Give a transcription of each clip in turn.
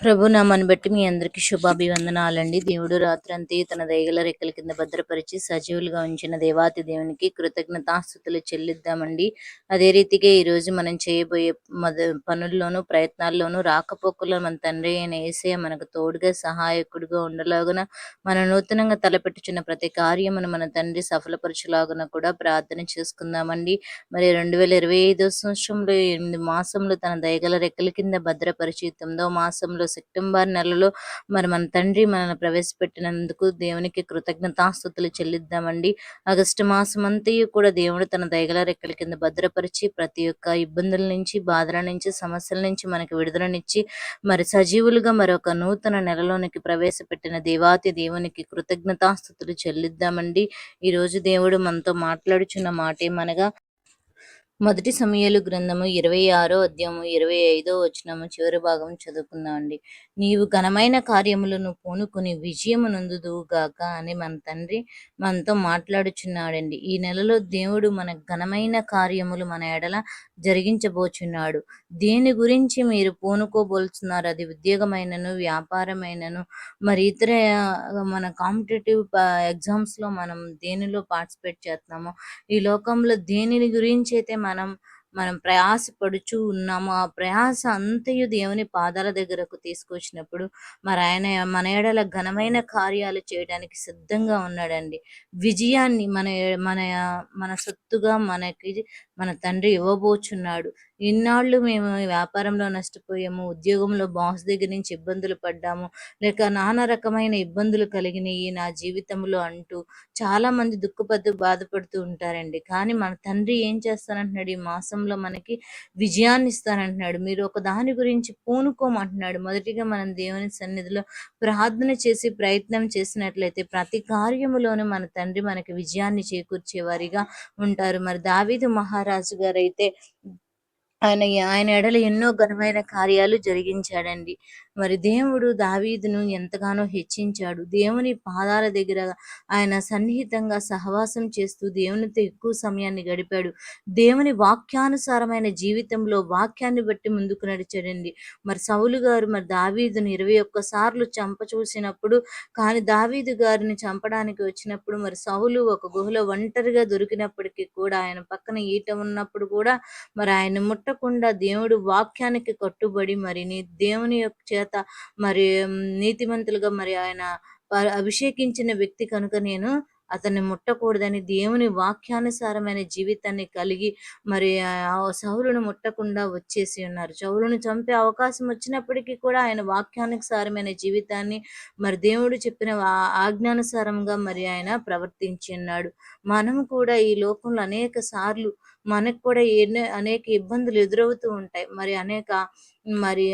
ప్రభు నామాన్ని బట్టి మీ అందరికీ శుభాభివందనాలండి. దేవుడు రాత్రంతి తన దయగల రెక్కల కింద భద్రపరిచి సజీవులుగా ఉంచిన దేవాతి దేవునికి కృతజ్ఞతాస్థుతులు చెల్లిద్దామండి. అదే రీతిగా ఈ రోజు మనం చేయబోయే మద పనుల్లోనూ ప్రయత్నాల్లోనూ రాకపోకల్లో మన తండ్రి అయిన ఏసే మనకు తోడుగా సహాయకుడిగా ఉండలాగున మన నూతనంగా తలపెట్టుచున్న ప్రతి కార్యమును మన తండ్రి సఫలపరచలాగున కూడా ప్రార్థన చేసుకుందామండి. మరి రెండు వేల ఇరవై ఐదో సంవత్సరంలో ఎనిమిది మాసంలో తన దయగల రెక్కల కింద భద్రపరిచి తొమ్మిదో మాసంలో సెప్టెంబర్ నెలలో మరి మన తండ్రి మనల్ని ప్రవేశపెట్టినందుకు దేవునికి కృతజ్ఞతాస్థుతులు చెల్లిద్దామండి. ఆగస్టు మాసం అంతయు కూడా దేవుడు తన దయగల రెక్కల కింద భద్రపరిచి ప్రతి ఒక్క ఇబ్బందుల నుంచి బాధల నుంచి సమస్యల నుంచి మనకి విడుదలనిచ్చి మరి సజీవులుగా మరొక నూతన నెలలోనికి ప్రవేశపెట్టిన దేవాతి దేవునికి కృతజ్ఞతాస్థుతులు చెల్లిద్దామండి. ఈరోజు దేవుడు మనతో మాట్లాడుచున్న మాట ఏమనగా మొదటి సమయాలు గ్రంథము ఇరవై ఆరో అధ్యాయము ఇరవై ఐదో వచనము చివరి భాగం చదువుకుందామండి నీవు ఘనమైన కార్యములను పూనుకొని విజయము గాక అని మన తండ్రి మనతో మాట్లాడుచున్నాడండి. ఈ నెలలో దేవుడు మన ఘనమైన కార్యములు మన ఎడల జరిగించబోచున్నాడు. దేని గురించి మీరు పూనుకోబోల్చున్నారు? అది ఉద్యోగమైనను వ్యాపారమైనను మరి ఇతర మన కాంపిటేటివ్ ఎగ్జామ్స్లో మనం దేనిలో పార్టిసిపేట్ చేస్తున్నామో ఈ లోకంలో దేనిని గురించి అయితే మనం మనం ప్రయాసపడుచు ఉన్నాము. ఆ ప్రయాస అంతయు దేవుని పాదాల దగ్గరకు తీసుకొచ్చినప్పుడు మరి ఆయన మన ఏడల ఘనమైన కార్యాలు చేయడానికి సిద్ధంగా ఉన్నాడండి. విజయాన్ని మన మన మన సొత్తుగా మనకి మన తండ్రి ఇవ్వబోచున్నాడు. ఇన్నాళ్ళు మేము వ్యాపారంలో నష్టపోయాము ఉద్యోగంలో బాస్ దగ్గర నుంచి ఇబ్బందులు పడ్డాము లేక నానా రకమైన ఇబ్బందులు కలిగినాయి నా జీవితంలో అంటూ చాలా మంది దుఃఖపడుతూ బాధపడుతూ ఉంటారండి. కానీ మన తండ్రి ఏం చేస్తానంటున్నాడు ఈ మాసంలో మనకి విజయాన్ని ఇస్తానంటున్నాడు మీరు ఒక దాని గురించి పూనుకోమంటున్నాడు. మొదటిగా మనం దేవుని సన్నిధిలో ప్రార్థన చేసి ప్రయత్నం చేసినట్లయితే ప్రతి కార్యములోనూ మన తండ్రి మనకి విజయాన్ని చేకూర్చే వారిగా ఉంటారు. మరి దావీదు మహారాజు గారైతే ఆయన ఆయన ఎడల ఎన్నో ఘనమైన కార్యాలు జరిగించాడండి. మరి దేవుడు దావీదును ఎంతగానో హెచ్చించాడు. దేవుని పాదాల దగ్గర ఆయన సన్నిహితంగా సహవాసం చేస్తూ దేవునితో ఎక్కువ సమయాన్ని గడిపాడు. దేవుని వాక్యానుసారమైన జీవితంలో వాక్యాన్ని బట్టి ముందుకు నడిచాడండి. మరి సౌలు గారు మరి దావీదును ఇరవై ఒక్కసార్లు చంప చూసినప్పుడు కానీ దావీదు గారిని చంపడానికి వచ్చినప్పుడు మరి సౌలు ఒక గుహలో ఒంటరిగా దొరికినప్పటికీ కూడా ఆయన పక్కన ఈట ఉన్నప్పుడు కూడా మరి ఆయన ముట్టకుండా దేవుడు వాక్యానికి కట్టుబడి మరి నీ దేవుని యొక్క చేత మరి నీతిమంతులుగా మరి ఆయన అభిషేకించిన వ్యక్తి కనుక నేను అతన్ని ముట్టకూడదని దేవుని వాక్యానుసారమైన జీవితాన్ని కలిగి మరి సౌలును ముట్టకుండా వచ్చేసి ఉన్నారు. చౌలును చంపే అవకాశం వచ్చినప్పటికీ కూడా ఆయన వాక్యానుసారమైన జీవితాన్ని మరి దేవుడు చెప్పిన ఆజ్ఞానుసారంగా మరి ఆయన ప్రవర్తించి ఉన్నాడు. మనం కూడా ఈ లోకంలో అనేక సార్లు మనకు కూడా ఎన్నో అనేక ఇబ్బందులు ఎదురవుతూ ఉంటాయి. మరి అనేక మరి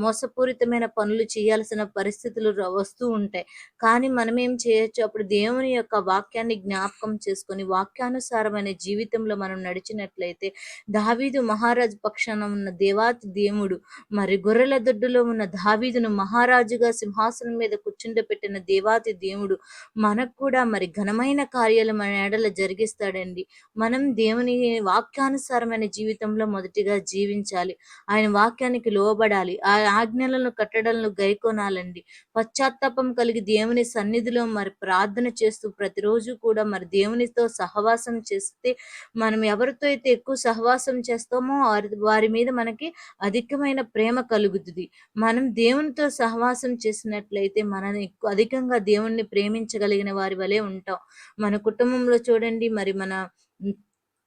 మోసపూరితమైన పనులు చేయాల్సిన పరిస్థితులు వస్తూ ఉంటాయి. కానీ మనం ఏం చేయొచ్చు? అప్పుడు దేవుని యొక్క వాక్యాన్ని జ్ఞాపకం చేసుకొని వాక్యానుసారమైన జీవితంలో మనం నడిచినట్లయితే దావీదు మహారాజు పక్షాన ఉన్న దేవాతి దేవుడు మరి గొర్రెల దొడ్డులో ఉన్న దావీదును మహారాజుగా సింహాసనం మీద కూర్చుండపెట్టిన దేవాతి దేవుడు మనకు కూడా మరి ఘనమైన కార్యాలు మన ఎడల జరిగిస్తాడండి. మనం దేవుని వాక్యానుసారమైన జీవితంలో మొదటిగా జీవించాలి. ఆయన వాక్య వాక్యానికి లోబడాలి. ఆ ఆజ్ఞలను కట్టడలను గైకొనాలండి. పశ్చాత్తాపం కలిగి దేవుని సన్నిధిలో మరి ప్రార్థన చేస్తూ ప్రతిరోజు కూడా మరి దేవునితో సహవాసం చేస్తే మనం ఎవరితో అయితే ఎక్కువ సహవాసం చేస్తామో వారి వారి మీద మనకి అధికమైన ప్రేమ కలుగుతుంది. మనం దేవునితో సహవాసం చేసినట్లయితే మనని అధికంగా దేవుణ్ణి ప్రేమించగలిగిన వారి వలె ఉంటాం. మన కుటుంబంలో చూడండి మరి మన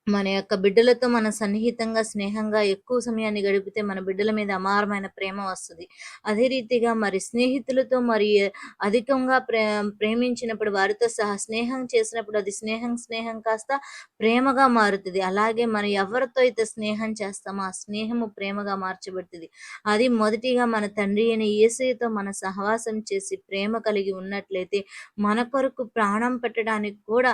మన యొక్క బిడ్డలతో మన సన్నిహితంగా స్నేహంగా ఎక్కువ సమయాన్ని గడిపితే మన బిడ్డల మీద అమారమైన ప్రేమ వస్తుంది. అదే రీతిగా మరి స్నేహితులతో మరి అధికంగా ప్రే ప్రేమించినప్పుడు వారితో సహా స్నేహం చేసినప్పుడు అది స్నేహం స్నేహం కాస్త ప్రేమగా మారుతుంది. అలాగే మనం ఎవరితో అయితే స్నేహం చేస్తామో ఆ స్నేహము ప్రేమగా మార్చబడుతుంది. అది మొదటిగా మన తండ్రి అయిన ఏసైతో మన సహవాసం చేసి ప్రేమ కలిగి ఉన్నట్లయితే మన కొరకు ప్రాణం పెట్టడానికి కూడా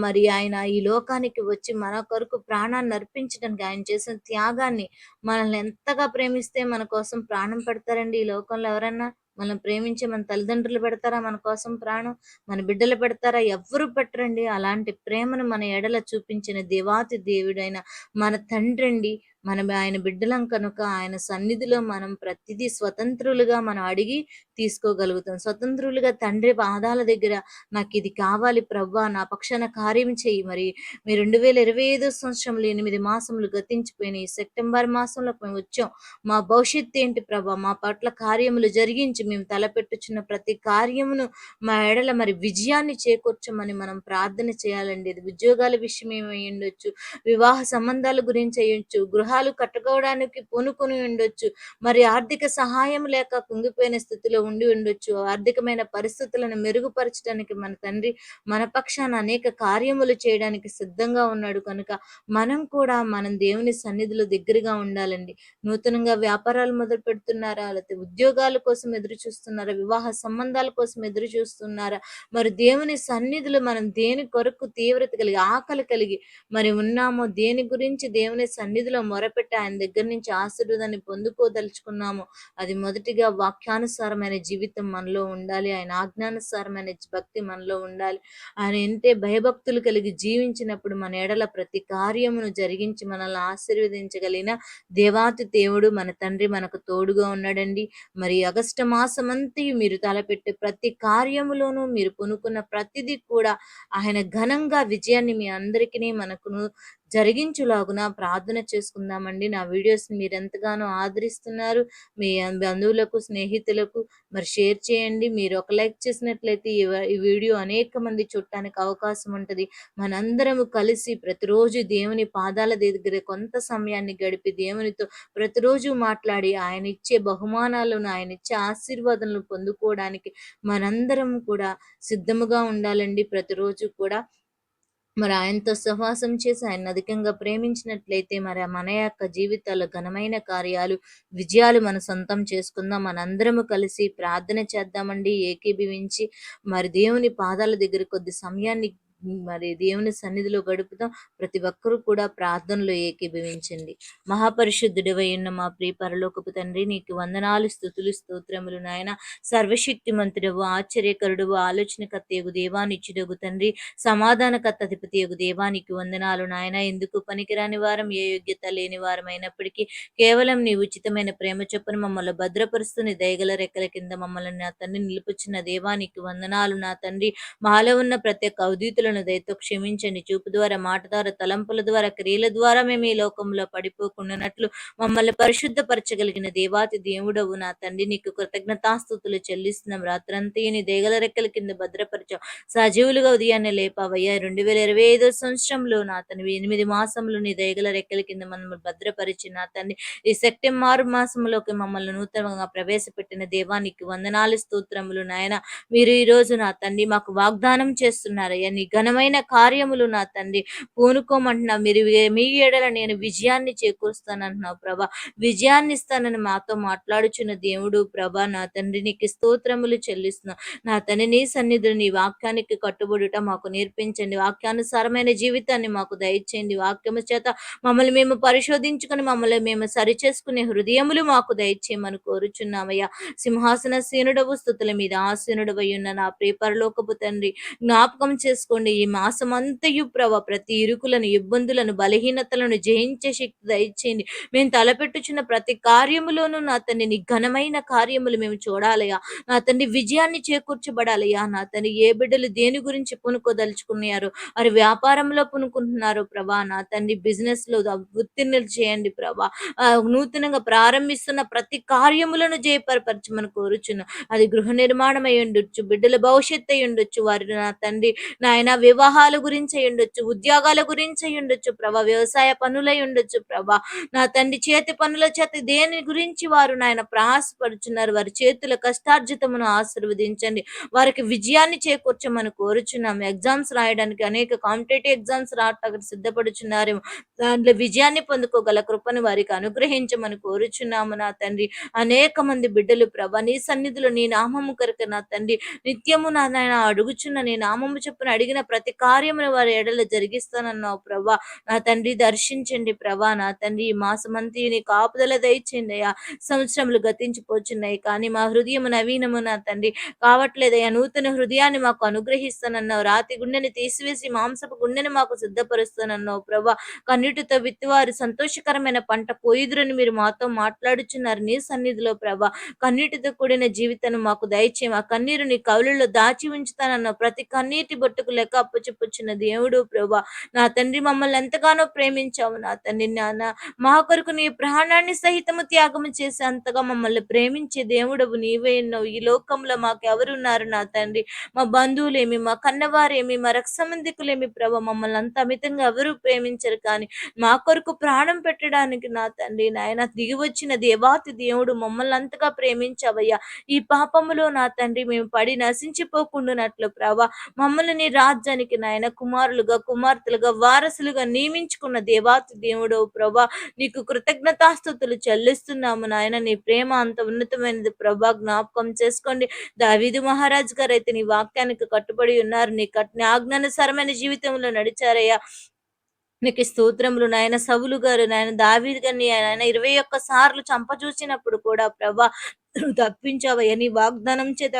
మరి ఆయన ఈ లోకానికి వచ్చి మన కొరకు ప్రాణాన్ని అర్పించడానికి ఆయన చేసిన త్యాగాన్ని మనల్ని ఎంతగా ప్రేమిస్తే మన కోసం ప్రాణం పెడతారండి ఈ లోకంలో ఎవరన్నా? మనం ప్రేమించే మన తల్లిదండ్రులు పెడతారా మన కోసం ప్రాణం? మన బిడ్డలు పెడతారా? ఎవ్వరు పెట్టరండి. అలాంటి ప్రేమను మన ఎడల చూపించిన దేవాతి దేవుడైన మన తండ్రి అండి మనం ఆయన బిడ్డలం కనుక ఆయన సన్నిధిలో మనం ప్రతిదీ స్వతంత్రులుగా మనం అడిగి తీసుకోగలుగుతాం. స్వతంత్రులుగా తండ్రి పాదాల దగ్గర నాకు ఇది కావాలి ప్రవ్వా నా పక్షాన కార్యం చేయి. మరి మీ రెండు వేల ఇరవై ఐదో సంవత్సరంలో ఎనిమిది మాసములు గతించిపోయినాయి. సెప్టెంబర్ మాసంలో మేము వచ్చాం. మా భవిష్యత్తు ఏంటి ప్రభా మా పట్ల కార్యములు జరిగించి మేము తలపెట్టుచున్న ప్రతి కార్యమును మా ఎడల మరి విజయాన్ని చేకూర్చమని మనం ప్రార్థన చేయాలండి. ఇది ఉద్యోగాల విషయం ఏమై ఉండొచ్చు వివాహ సంబంధాల గురించి అయ్యొచ్చు గృహాలు కట్టుకోవడానికి పూనుకుని ఉండొచ్చు. మరి ఆర్థిక సహాయం లేక కుంగిపోయిన స్థితిలో ఉండి ఉండొచ్చు. ఆర్థికమైన పరిస్థితులను మెరుగుపరచడానికి మన తండ్రి మన పక్షాన అనేక కార్యములు చేయడానికి సిద్ధంగా ఉన్నాడు కనుక మనం కూడా మనం దేవుని సన్నిధిలో దగ్గరగా ఉండాలండి. నూతనంగా వ్యాపారాలు మొదలు పెడుతున్నారా? లేకపోతే ఉద్యోగాల కోసం ఎదురు చూస్తున్నారా? వివాహ సంబంధాల కోసం ఎదురు చూస్తున్నారా? మరి దేవుని సన్నిధిలో మనం దేని కొరకు తీవ్రత కలిగి ఆకలి కలిగి మరి ఉన్నామో దేని గురించి దేవుని సన్నిధిలో మొరపెట్టి ఆయన దగ్గర నుంచి ఆశీర్వాదాన్ని పొందుకోదలుచుకున్నాము. అది మొదటిగా వాక్యానుసారమైన జీవితం మనలో ఉండాలి. ఆయన ఆజ్ఞానుసారమైన భక్తి మనలో ఉండాలి. ఆయన ఎంతే భయభక్తులు కలిగి జీవించినప్పుడు మన ఎడల ప్రతి కార్యమును జరిగించి మనల్ని ఆశీర్వదించగలిగిన దేవాతి దేవుడు మన తండ్రి మనకు తోడుగా ఉన్నాడండి. మరి ఆగస్టు మాసమంతా మీరు తలపెట్టే ప్రతి కార్యములోనూ మీరు కొనుక్కున్న ప్రతిదీ కూడా ఆయన ఘనంగా విజయాన్ని మీ అందరికీ మనకును జరిగించులాగున ప్రార్థన చేసుకుందామండి. నా వీడియోస్ని మీరు ఎంతగానో ఆదరిస్తున్నారు. మీ బంధువులకు స్నేహితులకు మరి షేర్ చేయండి. మీరు ఒక లైక్ చేసినట్లయితే ఈ వీడియో అనేక మంది చూడటానికి అవకాశం ఉంటుంది. మనందరము కలిసి ప్రతిరోజు దేవుని పాదాల దగ్గర కొంత సమయాన్ని గడిపి దేవునితో ప్రతిరోజు మాట్లాడి ఆయన ఇచ్చే బహుమానాలను ఆయన ఇచ్చే ఆశీర్వాదాలను పొందుకోవడానికి మనందరం కూడా సిద్ధముగా ఉండాలండి. ప్రతిరోజు కూడా మరి ఆయనతో సహవాసం చేసి ఆయన అధికంగా ప్రేమించినట్లయితే మరి మన యొక్క జీవితాల్లో ఘనమైన కార్యాలు విజయాలు మన సొంతం చేసుకుందాం. మనందరము కలిసి ప్రార్థన చేద్దామండి. ఏకీభవించి మరి దేవుని పాదాల దగ్గర కొద్ది సమయాన్ని మరి దేవుని సన్నిధిలో గడుపుతాం ప్రతి ఒక్కరూ కూడా ప్రార్థనలో ఏకీభవించండి. మహాపరిశుద్ధుడివై ఉన్న మా ప్రియ పరలోకపు తండ్రి నీకు వందనాలు స్థుతులు స్తోత్రములు నాయన. సర్వశక్తిమంతుడవు ఆశ్చర్యకరుడు ఆలోచనకర్తయగు దేవానిచ్చుడగు తండ్రి. సమాధానకర్త అధిపతియగు దేవానికి వందనాలు నాయన. ఎందుకు పనికిరాని వారం ఏ యోగ్యత లేని వారం అయినప్పటికీ కేవలం నీ ఉచితమైన ప్రేమ చొప్పున మమ్మల్ని భద్రపరుస్తుని దయగల రెక్కల కింద మమ్మల్ని నా తండ్రి నిలుపుచున్న దేవానికి వందనాలు నా తండ్రి. మాలో ఉన్న ప్రతి ఒక్క అవధీతులను దయతో క్షమించండి. చూపు ద్వారా మాట ద్వారా తలంపుల ద్వారా క్రియల ద్వారా మేము ఈ లోకంలో పడిపోకుండానట్లు మమ్మల్ని పరిశుద్ధపరచగలిగిన దేవాతి దేవుడవు నా తండ్రి. నీకు కృతజ్ఞతాస్థుతులు చెల్లిస్తున్నాం. రాత్రంతా నీ దేగల రెక్కల కింద భద్రపరచావు. సజీవులుగా ఉదయాన్నే లేపావయ్యా. రెండు వేల ఇరవై ఐదో సంవత్సరంలో నా తండ్రి ఎనిమిది మాసంలో నీ దేగల రెక్కల కింద మమ్మల్ని భద్రపరిచి నా తండ్రి. ఈ సెప్టెంబర్ మాసంలోకి మమ్మల్ని నూతనంగా ప్రవేశపెట్టిన దేవానికి వందనాలు స్తోత్రములు నాయన. మీరు ఈ రోజు నా తండ్రి మాకు వాగ్దానం చేస్తున్నారయ్యా. నీ ఘనమైన కార్యములు నా తండ్రి. పూనుకోమంటున్నావు. మీరు మీ ఏడల నేను విజయాన్ని చేకూరుస్తానంటున్నావు ప్రభా. విజయాన్ని ఇస్తానని మాతో మాట్లాడుచున్న దేవుడు ప్రభా నా తండ్రి నీకు స్తోత్రములు చెల్లిస్తున్నా. నా తండ్రి నీ సన్నిధులు నీ వాక్యానికి కట్టుబడుట మాకు నేర్పించండి. వాక్యానుసారమైన జీవితాన్ని మాకు దయచేయండి. వాక్యము చేత మమ్మల్ని మేము పరిశోధించుకుని మమ్మల్ని మేము సరిచేసుకునే హృదయములు మాకు దయచేయమని కోరుచున్నామయ్యా. సింహాసన సీనుడవు స్థుతుల మీద ఆసీనుడవై ఉన్న నా ప్రియపరలోకపు తండ్రి జ్ఞాపకం చేసుకోండి. ఈ మాసం అంతయు ప్రభ ప్రతి ఇరుకులను ఇబ్బందులను బలహీనతలను జయించే శక్తి దయచేయండి. మేము తలపెట్టుచున్న ప్రతి కార్యములోనూ నా తండ్రి నీ ఘనమైన కార్యములు మేము చూడాలయ్యా. నా తండ్రి విజయాన్ని చేకూర్చబడాలయ్యా. నా తండ్రి ఏ బిడ్డలు దేని గురించి పునుకోదలుచుకున్నారు వారి వ్యాపారంలో పునుకుంటున్నారు ప్రభా నా తండ్రి బిజినెస్లో ఉత్తీర్ణులు చేయండి ప్రభా. నూతనంగా ప్రారంభిస్తున్న ప్రతి కార్యములను జయపరపరచమని కోరుచున్నాం అది గృహ నిర్మాణం అయి ఉండొచ్చు బిడ్డల భవిష్యత్తు అయి ఉండొచ్చు వారి నా తండ్రి నాయన వివాహాల గురించి ఉండొచ్చు ఉద్యోగాల గురించి ఉండొచ్చు ప్రభా వ్యవసాయ పనులై ఉండొచ్చు ప్రభా. నా తండ్రి చేతి పనుల చేత దేని గురించి వారు నాయన ప్రయాసపడుచున్నారు వారి చేతుల కష్టార్జితమును ఆశీర్వదించండి. వారికి విజయాన్ని చేకూర్చమని కోరుచున్నాము. ఎగ్జామ్స్ రాయడానికి అనేక కాంపిటేటివ్ ఎగ్జామ్స్ రావటానికి సిద్ధపడుచున్నారేమో. దాంట్లో విజయాన్ని పొందుకోగల కృపను వారికి అనుగ్రహించమని కోరుచున్నాము నా తండ్రి. అనేక మంది బిడ్డలు ప్రభా నీ సన్నిధిలో నీ నామము కనుక నా తండ్రి నిత్యము నా నాయన అడుగుచున్న నీ నామము చెప్పున అడిగిన ప్రతి కార్యమును వారి ఎడలు జరిగిస్తానన్నావు ప్రభా. నా తండ్రి దర్శించండి ప్రభా. నా తండ్రి ఈ మాసమంతి నీ కాపుదల దయచేయండి అయ్యా. సంవత్సరములు గతించిపోచున్నాయి కానీ మా హృదయం నవీనము నా తండ్రి. కావట్లేదయ్యా. నూతన హృదయాన్ని మాకు అనుగ్రహిస్తానన్నావు. రాతి గుండెని తీసివేసి మాంసపు గుండెని మాకు సిద్ధపరుస్తానన్నావు ప్రభా. కన్నిటితో విత్తువారు సంతోషకరమైన పంట పోయిదురని మీరు మాతో మాట్లాడుచున్నారు నీ సన్నిధిలో ప్రభా. కన్నీటితో కూడిన జీవితాన్ని మాకు దయచేయం. ఆ కన్నీరు నీ కవులలో దాచి ఉంచుతానన్నావు. ప్రతి కన్నీటి బొట్టుకు లెక్క అప్పచెప్పుచున్న దేవుడు ప్రభా. నా తండ్రి మమ్మల్ని ఎంతగానో ప్రేమించావు నా తండ్రి నాన్న. మా కొరకు నీ ప్రాణాన్ని సహితము త్యాగము చేసి అంతగా మమ్మల్ని ప్రేమించే దేవుడవు నీవే ఎన్నో ఈ లోకంలో మాకు ఎవరున్నారు నా తండ్రి? మా బంధువులేమి మా కన్నవారేమి మా రక్ష సంబంధికులేమి ప్రభ మమ్మల్ని అంత అమితంగా ఎవరు ప్రేమించరు కానీ మా కొరకు ప్రాణం పెట్టడానికి నా తండ్రి నాయన దిగి వచ్చిన దేవాతి దేవుడు మమ్మల్ని అంతగా ప్రేమించవయ్యా. ఈ పాపములో నా తండ్రి మేము పడి నశించిపోకుండానట్లు ప్రభా. మమ్మల్ని నీ రాజ్యానికి నాయన కుమారులుగా కుమార్తెలుగా వారసులుగా నియమించుకున్న దేవాతి దేవుడు ప్రభా నీకు కృతజ్ఞతాస్థుతులు చెల్లిస్తున్నాము నాయన. నీ ప్రేమ అంత ఉన్నతమైనది ప్రభా జ్ఞాపకం చేసుకోండి. దావీదు మహారాజ్ గారు అయితే నీ వాక్యానికి కట్టుబడి ఉన్నారు. నీ కట్ నీ ఆజ్ఞానుసారమైన జీవితంలో నడిచారయ్యా. నీకు స్తోత్రములు నాయన సవులు గారు నాయన దావీదు గారిని ఆయన ఇరవై ఒక్క సార్లు చంపచూసినప్పుడు కూడా ప్రభా తప్పించావయ్యా. నీ వాగ్దానం చేత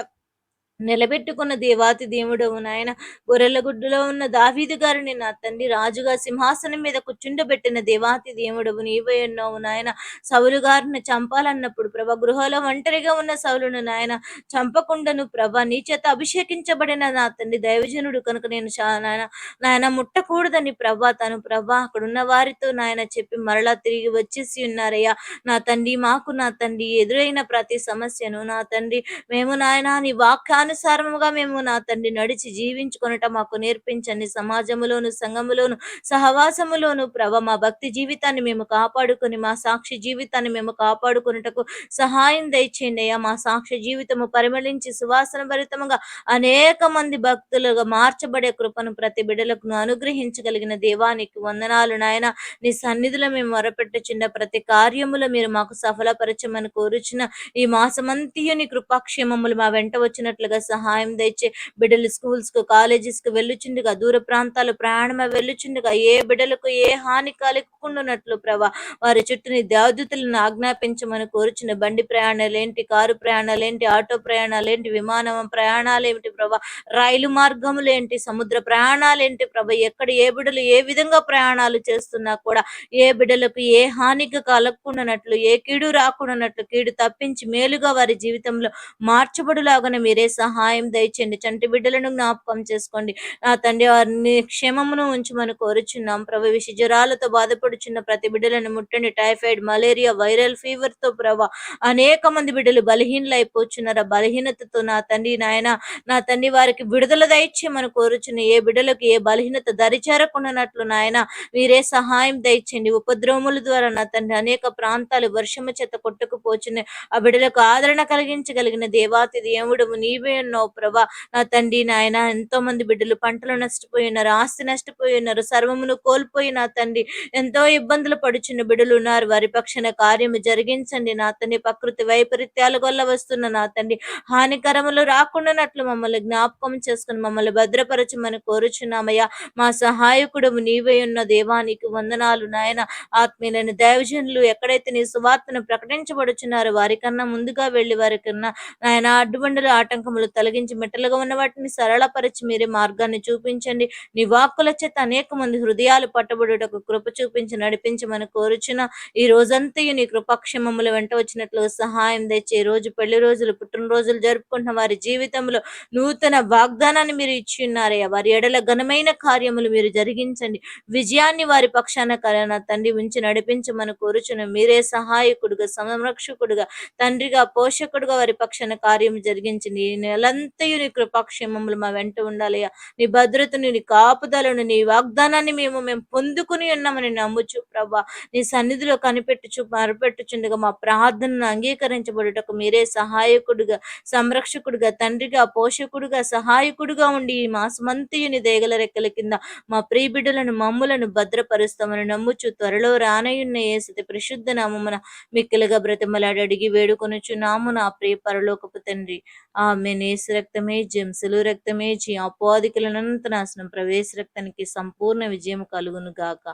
నిలబెట్టుకున్న దేవాతి దేవుడవు నాయన. గొర్రెలగుడ్డులో ఉన్న దావీదు గారిని నా తండ్రి రాజుగా సింహాసనం మీద కూర్చుండబెట్టిన దేవాతి దేవుడవు నీవై ఉన్నావు నాయన. సౌలు గారిని చంపాలన్నప్పుడు ప్రభ గృహలో ఒంటరిగా ఉన్న సౌలును నాయన చంపకుండాను ప్రభ నీ చేత అభిషేకించబడిన నా తండ్రి దైవజనుడు కనుక నేను నాయన. నాయన ముట్టకూడదని ప్రభా తను ప్రభా అక్కడ ఉన్న వారితో నాయన చెప్పి మరలా తిరిగి వచ్చేసి ఉన్నారయ్యా. నా తండ్రి మాకు నా తండ్రి ఎదురైన ప్రతి సమస్యను నా తండ్రి మేము నాయన నీ వాక్యాన్ని వాక్యానుసారముగా మేము నా తండ్రి నడిచి జీవించుకొనట మాకు నేర్పించండి. సమాజములోను సంఘములోను సహవాసములోను ప్రభ మా భక్తి జీవితాన్ని మేము కాపాడుకొని మా సాక్షి జీవితాన్ని మేము కాపాడుకున్నటకు సహాయం దయచేయండి అయ్యా. మా సాక్షి జీవితము పరిమళించి సువాసన భరితముగా అనేక మంది భక్తులుగా మార్చబడే కృపను ప్రతి బిడలకు అనుగ్రహించగలిగిన దేవానికి వందనాలు నాయన. నీ సన్నిధిలో మేము మొరపెట్టుచున్న ప్రతి కార్యములో మీరు మాకు సఫలపరచమని కోరుచున్న ఈ మాసమంతియు నీ కృపాక్షేమములు మా వెంట వచ్చినట్లుగా సహాయం తెచ్చి బిడ్డలు స్కూల్స్కు కాలేజెస్కు వెళ్ళుచుండగా దూర ప్రాంతాలు ప్రయాణమ వెళ్ళుచుండగా ఏ బిడ్డలకు ఏ హాని కలగకుండానట్లు ప్రభా వారి చుట్టూని దేవదూతలను ఆజ్ఞాపించమని కోరుచున్న బండి ప్రయాణాలు ఏంటి కారు ప్రయాణాలు ఏంటి ఆటో ప్రయాణాలు ఏంటి విమానం ప్రయాణాలు ఏమిటి ప్రభా రైలు మార్గములు ఏంటి సముద్ర ప్రయాణాలు ఏంటి ప్రభ ఎక్కడ ఏ బిడ్డలు ఏ విధంగా ప్రయాణాలు చేస్తున్నా కూడా ఏ బిడ్డలకు ఏ హానికి కలగకుండానట్లు ఏ కీడు రాకుండానట్లు కీడు తప్పించి మేలుగా వారి జీవితంలో మార్చబడులాగానే మీరే సహాయం దయచేయండి. చంటి బిడ్డలను జ్ఞాపకం చేసుకోండి. నా తండ్రి వారిని క్షేమమును ఉంచమని కోరుచున్నాం. ప్రభు విష జ్వరాలతో బాధపడుచున్న ప్రతి బిడ్డలను ముట్టండి. టైఫాయిడ్ మలేరియా వైరల్ ఫీవర్తో ప్రభా అనేక మంది బిడ్డలు బలహీనలు అయిపోతున్నారు బలహీనతతో నా తండ్రి నాయన నా తండ్రి వారికి విడుదల దయచేయమని కోరుచున్న ఏ బిడ్డలకు ఏ బలహీనత దరిచేరకుండానట్లు నాయన మీరే సహాయం దయచండి ఉపద్రవముల ద్వారా నా తండ్రి అనేక ప్రాంతాలు వర్షము చేత కొట్టుకుపోచున్నాయి. ఆ బిడ్డలకు ఆదరణ కలిగించగలిగిన దేవాతి దేవుడు నీవే ఉన్నావు ప్రభా. నా తండ్రి నాయన ఎంతో మంది బిడ్డలు పంటలు నష్టపోయి ఉన్నారు ఆస్తి నష్టపోయి ఉన్నారు సర్వమును కోల్పోయి నా తండ్రి. ఎంతో ఇబ్బందులు పడుచున్న బిడ్డలు ఉన్నారు. వారి పక్షన కార్యము జరిగించండి. నా తండ్రి ప్రకృతి వైపరీత్యాల వల్ల వస్తున్న నా తండ్రి. హానికరములు రాకుండానట్లు మమ్మల్ని జ్ఞాపకం చేసుకుని మమ్మల్ని భద్రపరచమని కోరుచున్నామయ్యా. మా సహాయకుడు నీవే ఉన్న దేవానికి వందనాలు నాయన. ఆత్మీయులైన దైవజనులు ఎక్కడైతే నీ సువార్తను ప్రకటించబడుచున్నారో వారికన్నా ముందుగా వెళ్ళి వారికన్నా నాయన అడ్డుబండలు ఆటంకములు తొలగించి మెట్టలుగా ఉన్న వాటిని సరళపరిచి మీరే మార్గాన్ని చూపించండి. నీ వాక్కుల చేత అనేక మంది హృదయాలు పట్టబడుటకు కృప చూపించి నడిపించమని కోరుచున్న ఈ రోజంతయు నీ కృపాక్షమముల వెంట వచ్చినట్లు సహాయం తెచ్చి ఈ రోజు పెళ్ళి రోజులు పుట్టినరోజులు జరుపుకుంటున్న వారి జీవితంలో నూతన వాగ్దానాన్ని మీరు ఇచ్చి ఉన్నారయ్యా. వారి ఎడల ఘనమైన కార్యములు మీరు జరిగించండి. విజయాన్ని వారి పక్షాన కరణ తండ్రి ఉంచి నడిపించమని కోరుచున్న మీరే సహాయకుడుగా సంరక్షకుడుగా తండ్రిగా పోషకుడుగా వారి పక్షాన కార్యం జరిగించండి నెలంతయు నీ కృపాక్షేమములు మా వెంట ఉండాలయ్యా. నీ భద్రతను నీ కాపుదలను నీ వాగ్దానాన్ని మేము మేము పొందుకుని ఉన్నామని నమ్ముచు ప్రభా. నీ సన్నిధిలో కనిపెట్టుచు మరపెట్టుచుండగా మా ప్రార్థనను అంగీకరించబడుటకు మీరే సహాయకుడుగా సంరక్షకుడుగా తండ్రిగా పోషకుడుగా సహాయకుడుగా ఉండి ఈ మాసమంతయుని దేగల రెక్కల కింద మా ప్రియ బిడ్డలను మమ్ములను భద్రపరుస్తామని నమ్ముచు త్వరలో రానయున్న ఏసతి పరిశుద్ధ నామమున మిక్కిలుగా బ్రతిమలాడి అడిగి వేడుకొనుచు నామున ప్రియ పరలోకపు తండ్రి. ఆమెన్. యేసు రక్తమే జంసలు రక్తమే జీ అపోదికులనంత నాశనం ప్రవేశ రక్తానికి సంపూర్ణ విజయం కలుగును గాక.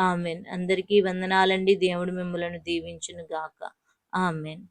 ఆమెన్. అందరికీ వందనాలండి. దేవుడు మిమ్మలను దీవించును గాక. ఆమెన్.